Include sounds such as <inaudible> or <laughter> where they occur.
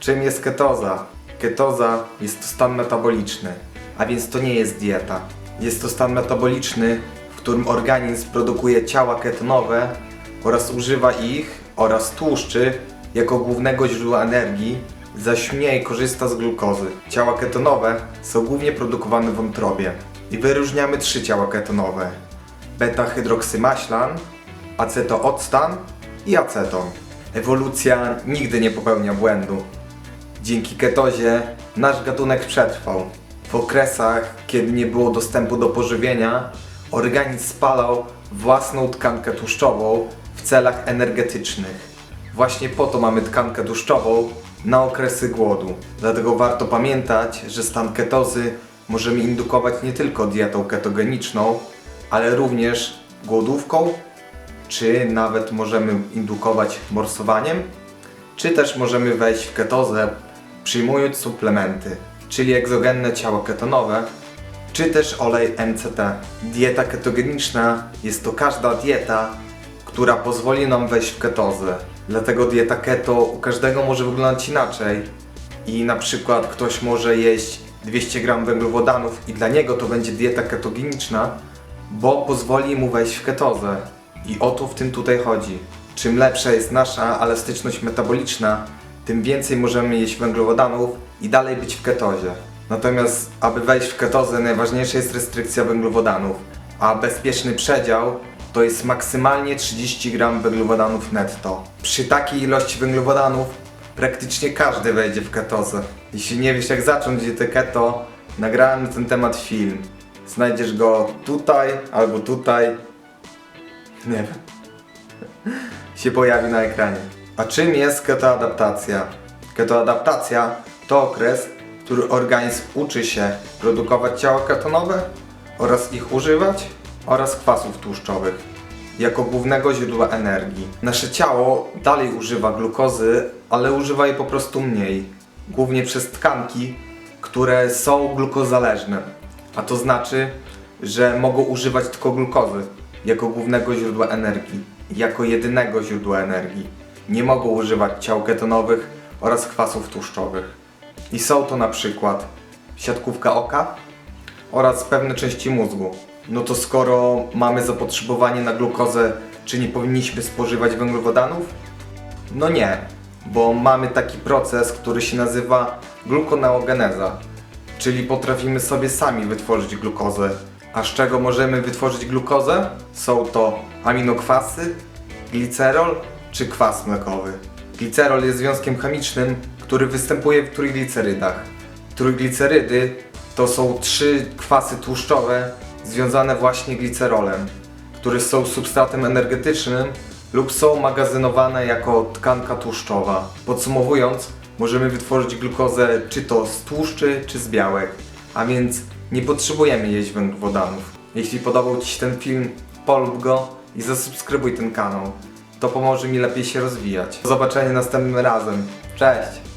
Czym jest ketoza? Ketoza jest to stan metaboliczny, a więc to nie jest dieta. Jest to stan metaboliczny, w którym organizm produkuje ciała ketonowe oraz używa ich oraz tłuszczy jako głównego źródła energii, zaś mniej korzysta z glukozy. Ciała ketonowe są głównie produkowane w wątrobie i wyróżniamy trzy ciała ketonowe: beta-hydroksymaślan, acetooctan i aceton. Ewolucja nigdy nie popełnia błędu. Dzięki ketozie nasz gatunek przetrwał. W okresach, kiedy nie było dostępu do pożywienia, organizm spalał własną tkankę tłuszczową w celach energetycznych. Właśnie po to mamy tkankę tłuszczową na okresy głodu. Dlatego warto pamiętać, że stan ketozy możemy indukować nie tylko dietą ketogeniczną, ale również głodówką, czy nawet możemy indukować morsowaniem, czy też możemy wejść w ketozę przyjmując suplementy, czyli egzogenne ciało ketonowe, czy też olej MCT. Dieta ketogeniczna jest to każda dieta, która pozwoli nam wejść w ketozę. Dlatego dieta keto u każdego może wyglądać inaczej. I na przykład ktoś może jeść 200 g węglowodanów i dla niego to będzie dieta ketogeniczna, bo pozwoli mu wejść w ketozę. I o to w tym tutaj chodzi. Czym lepsza jest nasza elastyczność metaboliczna, tym więcej możemy jeść węglowodanów i dalej być w ketozie. Natomiast, aby wejść w ketozę, najważniejsza jest restrykcja węglowodanów, a bezpieczny przedział to jest maksymalnie 30 g węglowodanów netto. Przy takiej ilości węglowodanów praktycznie każdy wejdzie w ketozę. Jeśli nie wiesz jak zacząć dietę keto, nagrałem na ten temat film. Znajdziesz go tutaj albo tutaj. Nie wiem. <laughs> Się pojawi na ekranie. A czym jest ketoadaptacja? Ketoadaptacja to okres, w którym organizm uczy się produkować ciała ketonowe oraz ich używać oraz kwasów tłuszczowych jako głównego źródła energii. Nasze ciało dalej używa glukozy, ale używa jej po prostu mniej, głównie przez tkanki, które są glukozależne. A to znaczy, że mogą używać tylko glukozy jako głównego źródła energii, jako jedynego źródła energii. Nie mogą używać ciał ketonowych oraz kwasów tłuszczowych. I są to na przykład siatkówka oka oraz pewne części mózgu. No to skoro mamy zapotrzebowanie na glukozę, czy nie powinniśmy spożywać węglowodanów? No nie, bo mamy taki proces, który się nazywa glukoneogeneza, czyli potrafimy sobie sami wytworzyć glukozę. A z czego możemy wytworzyć glukozę? Są to aminokwasy, glicerol czy kwas mlekowy. Glicerol jest związkiem chemicznym, który występuje w trójglicerydach. Trójglicerydy to są trzy kwasy tłuszczowe związane właśnie glicerolem, które są substratem energetycznym lub są magazynowane jako tkanka tłuszczowa. Podsumowując, możemy wytworzyć glukozę czy to z tłuszczy, czy z białek, a więc nie potrzebujemy jeść węglowodanów. Jeśli podobał Ci się ten film, polub go i zasubskrybuj ten kanał. To pomoże mi lepiej się rozwijać. Do zobaczenia następnym razem. Cześć!